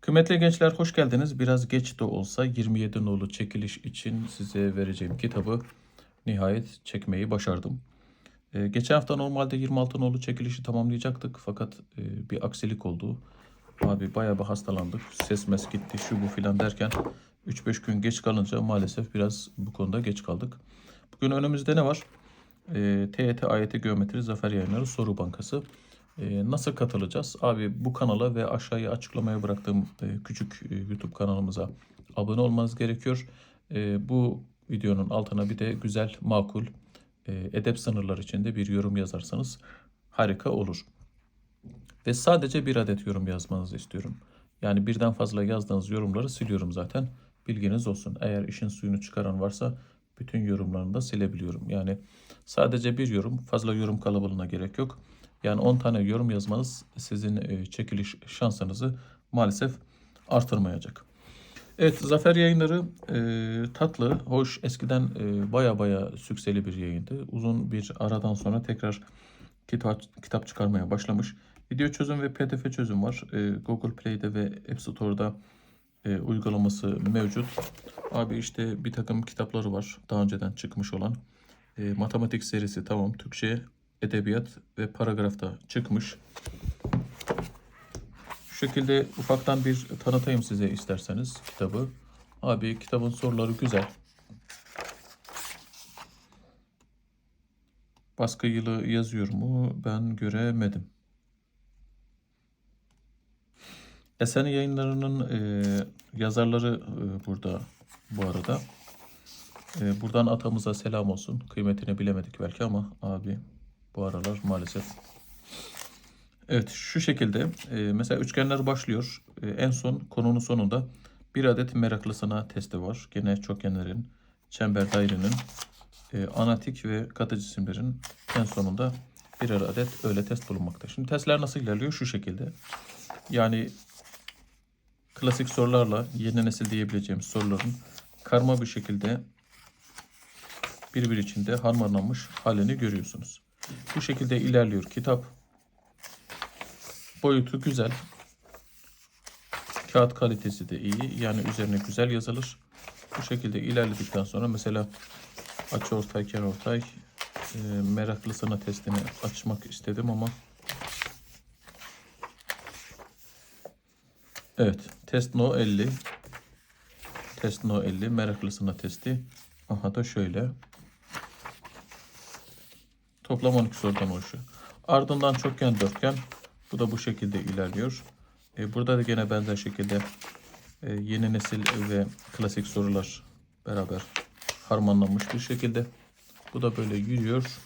Kıymetli gençler hoş geldiniz. Biraz geç de olsa 27 nolu çekiliş için size vereceğim kitabı nihayet çekmeyi başardım. Ee, geçen hafta normalde 26 nolu çekilişi tamamlayacaktık fakat e, bir aksilik oldu. Abi bayağı bir hastalandık. Ses mes gitti şu bu filan derken 3-5 gün geç kalınca maalesef biraz bu konuda geç kaldık. Bugün önümüzde ne var? E, TYT AYT Geometri Zafer Yayınları Soru Bankası. E, nasıl katılacağız? Abi bu kanala ve aşağıya açıklamaya bıraktığım e, küçük e, YouTube kanalımıza abone olmanız gerekiyor. E, bu videonun altına bir de güzel, makul, edep sınırları içinde bir yorum yazarsanız harika olur. Ve sadece bir adet yorum yazmanızı istiyorum. Yani birden fazla yazdığınız yorumları siliyorum zaten. Bilginiz olsun. Eğer işin suyunu çıkaran varsa bütün yorumlarını da silebiliyorum. Yani sadece bir yorum, fazla yorum kalabalığına gerek yok. Yani 10 tane yorum yazmanız sizin e, çekiliş şansınızı maalesef artırmayacak. Evet, Zafer Yayınları e, tatlı, hoş, eskiden e, baya baya sükseli bir yayındı. Uzun bir aradan sonra tekrar kitap, kitap çıkarmaya başlamış. Video çözüm ve pdf çözüm var. E, Google Play'de ve App Store'da e, uygulaması mevcut. Abi işte bir takım kitapları var daha önceden çıkmış olan. E, matematik serisi tamam. Türkçe, edebiyat ve paragrafta çıkmış. Şu şekilde ufaktan bir tanıtayım size isterseniz kitabı. Abi kitabın soruları güzel. Baskı yılı yazıyor mu? Ben göremedim. Esen yayınlarının e, yazarları e, burada bu arada. E, buradan atamıza selam olsun. Kıymetini bilemedik belki ama abi bu aralar maalesef. Evet şu şekilde e, mesela üçgenler başlıyor. E, en son konunun sonunda bir adet meraklısına testi var. Gene çokgenlerin, çember dairenin, e, anatik ve katı cisimlerin en sonunda birer adet öyle test bulunmakta. Şimdi testler nasıl ilerliyor? Şu şekilde. Yani klasik sorularla yeni nesil diyebileceğimiz soruların karma bir şekilde birbir içinde harmanlanmış halini görüyorsunuz. Bu şekilde ilerliyor kitap. Boyutu güzel. Kağıt kalitesi de iyi. Yani üzerine güzel yazılır. Bu şekilde ilerledikten sonra mesela açı ortay, kenar ortay e, meraklısına testini açmak istedim ama Evet. Test no 50. Test no 50. Meraklısına testi. Aha da şöyle. Toplam 12 sorudan oluşuyor. Ardından çokgen dörtgen. Bu da bu şekilde ilerliyor. E, burada da gene benzer şekilde e, yeni nesil ve klasik sorular beraber harmanlanmış bir şekilde. Bu da böyle yürüyor.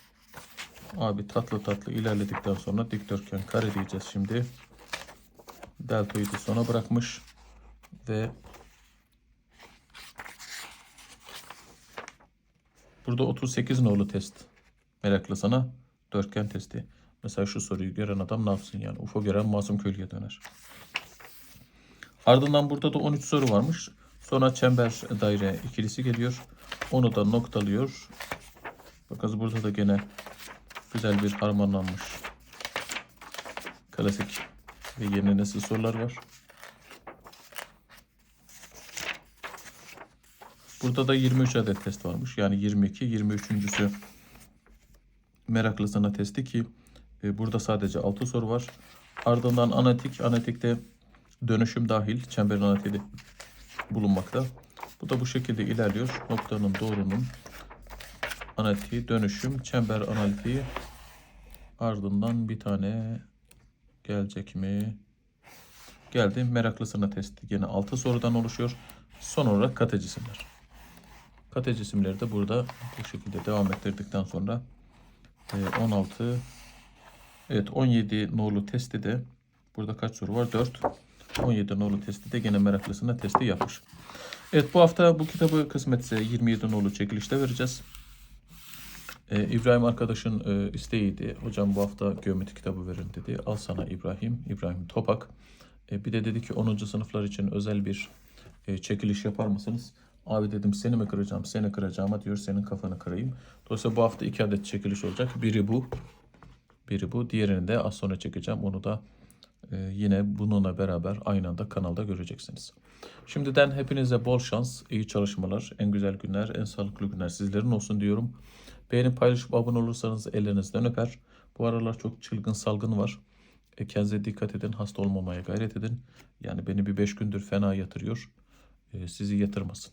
Abi tatlı tatlı ilerledikten sonra dikdörtgen kare diyeceğiz şimdi. Deltoyu da sona bırakmış ve burada 38 nolu test meraklı sana dörtgen testi. Mesela şu soruyu gören adam ne yapsın yani? UFO gören masum köylüye döner. Ardından burada da 13 soru varmış. Sonra çember daire ikilisi geliyor. Onu da noktalıyor. Bakın burada da gene güzel bir harmanlanmış klasik ve yeni nesil sorular var. Burada da 23 adet test varmış. Yani 22, 23.sü meraklısına testi ki e, burada sadece 6 soru var. Ardından analitik, analitikte dönüşüm dahil çemberin analitiği bulunmakta. Bu da bu şekilde ilerliyor. Noktanın doğrunun analitiği, dönüşüm, çember analitiği ardından bir tane gelecek mi? Geldi. Meraklısına testi. Yine 6 sorudan oluşuyor. Son olarak katı cisimler. Katı cisimleri de burada bu şekilde devam ettirdikten sonra 16 evet 17 nolu testi de burada kaç soru var? 4. 17 nolu testi de gene meraklısına testi yapmış. Evet bu hafta bu kitabı kısmetse 27 nolu çekilişte vereceğiz. Ee, İbrahim arkadaşın e, isteğiydi. Hocam bu hafta geometri kitabı verin dedi. Al sana İbrahim. İbrahim Topak. E, bir de dedi ki 10. sınıflar için özel bir e, çekiliş yapar mısınız? Abi dedim seni mi kıracağım, seni kıracağım ama diyor senin kafanı kırayım. Dolayısıyla bu hafta iki adet çekiliş olacak. Biri bu. Biri bu. Diğerini de az sonra çekeceğim. Onu da e, yine bununla beraber aynı anda kanalda göreceksiniz. Şimdiden hepinize bol şans, iyi çalışmalar, en güzel günler, en sağlıklı günler sizlerin olsun diyorum. Beğenip paylaşıp abone olursanız ellerinizden öper. Bu aralar çok çılgın salgın var. E, kendinize dikkat edin, hasta olmamaya gayret edin. Yani beni bir beş gündür fena yatırıyor. E, sizi yatırmasın.